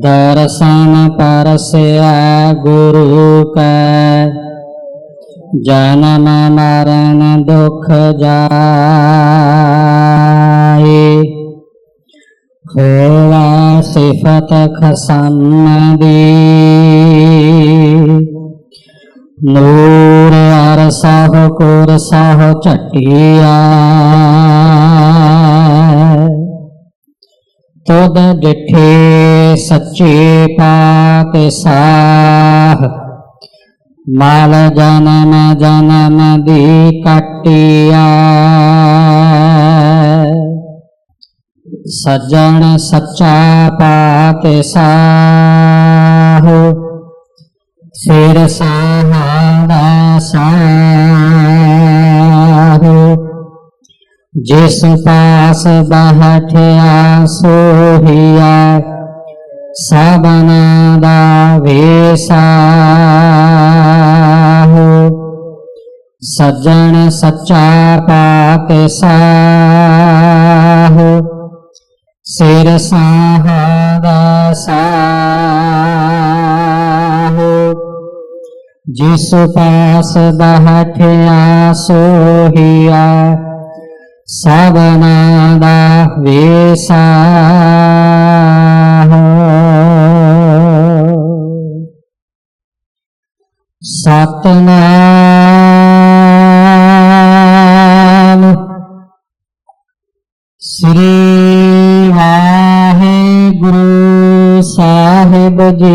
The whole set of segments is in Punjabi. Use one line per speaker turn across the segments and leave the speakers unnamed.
ਦਰਸ਼ਨ ਪਰਸਿਆ ਗੁਰੂ ਕੈ। ਜਨਮ ਮਰਨ ਦੁਖ ਜਾਏ। ਹੋਵਾ ਸਿਫਤ ਖਸਨ ਦੀ। ਨੂਰ ਅਰਸਹ ਕੁਰਸਹ ਚਟਿਆ ਤੁਧ ਡਿਠੇ ਸੱਚੇ ਪਾਕ ਸਾਹ ਮਾਲ ਜਨਮ ਜਨਮ ਦੀ ਕਟਿਆ। ਸੱਜਣ ਸੱਚਾ ਪਾਕ ਸਿਰ ਸਹਾਰਾ ਸਾਹ। ਜਿਸ ਪਾਸ ਬਹਠਿਆ ਸੋਹੀਆ। ਸਬਨਾ ਦਾ ਵੇਸਾ ਸੱਜਣ ਸੱਚਾ ਪਾਕ ਸਾਹ ਸਿਰ ਸਾਹਦਾ ਸਾਹ ਜਿਸ ਪਾਸ ਬਹਠਿਆ ਸੋਹੀਆ ਸਬਨਾ ਦਾ ਵੇਸਾ ਸਤਨਾਮ ਸ੍ਰੀ ਵਾਹਿਗੁਰੂ ਸਾਹਿਬ ਜੀ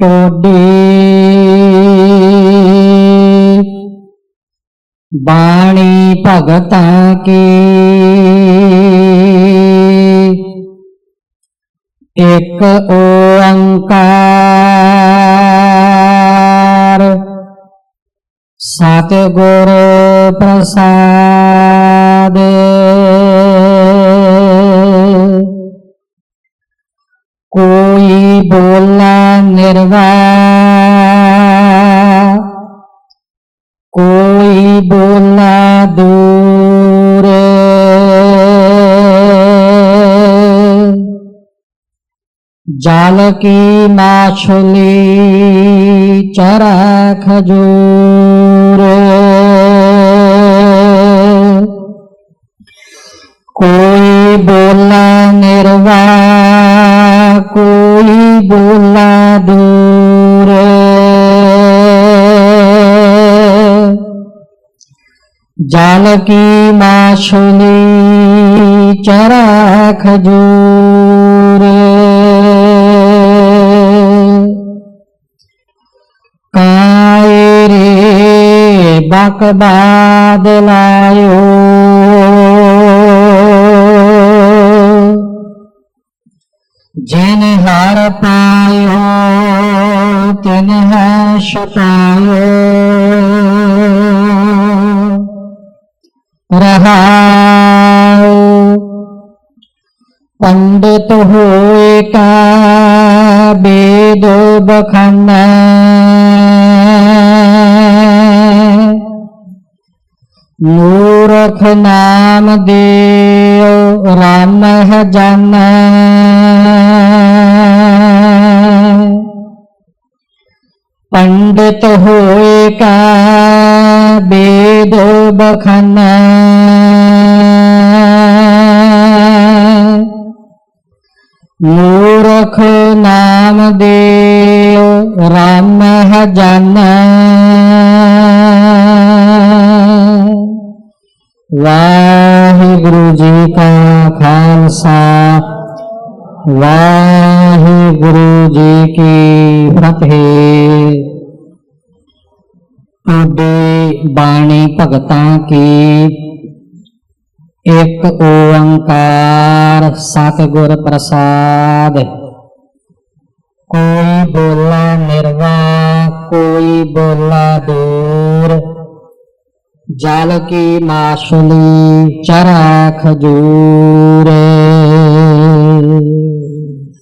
ਟੋਡੀ ਬਾਣੀ ਭਗਤਾਂ ਕੀ ਇੱਕ ਓੰਕਾਰ ਸਤਿਗੁਰ ਪ੍ਰਸਾਦ ਕੋਈ ਬੋਲਾ ਨਿਰਵਾਹ ਕੋਈ ਬੋਲਾ ਦੂਰ ਜਲ ਕੀ ਮਾਛਲੀ ਚਰਾ ਖਜੂਰ ਕੋਈ ਬੋਲਾ ਨਿਰਵਾਹ ਕੋਈ ਬੋਲਾ ਦੂਰ ਜਲ ਕੀ ਮਾਛਲੀ ਕਾਇ ਰੇ ਬਕ ਬਾਦਲਾਇਓ ਜਿਨ ਹਰ ਪਾਇਓ ਤਿਨ ਹੈ ਛਪਾਇਓ ਰਹਾਉ ਪੰਡਿਤ ਹੋਏ ਕਾ ਬੇਦ ਬਖਾਨਾ ਮੂਰਖ ਨਾਮ ਦੇਉ ਰਾਮ ਹੈ ਜਾਨਾ। ਪੰਡਿਤ ਹੋਏ ਕਾ ਬੇਦ ਬਖਾਨਾ। ਮੂਰਖ ਨਾਮ ਦੇਉ ਰਾਮ ਹੈ ਜਾਨਾ। ਵਾਹਿਗੁਰੂ ਜੀ ਕਾ ਖਾਲਸਾ, ਵਾਹਿਗੁਰੂ ਜੀ ਕੀ ਫਤਿਹ। ਤੁਹਾਡੇ ਬਾਣੀ ਭਗਤਾਂ ਕੀ? ਇੱਕ ਓੰਕਾਰ ਸਤਿਗੁਰ ਪ੍ਰਸਾਦ। ਕੋਈ ਬੋਲਾ ਨਿਰਵਾ ਕੋਈ ਬੋਲਾ ਦੂਰ। ਜਲ ਕੀ ਮਾਛਲੀ ਚਰਾ ਖਜੂਰ।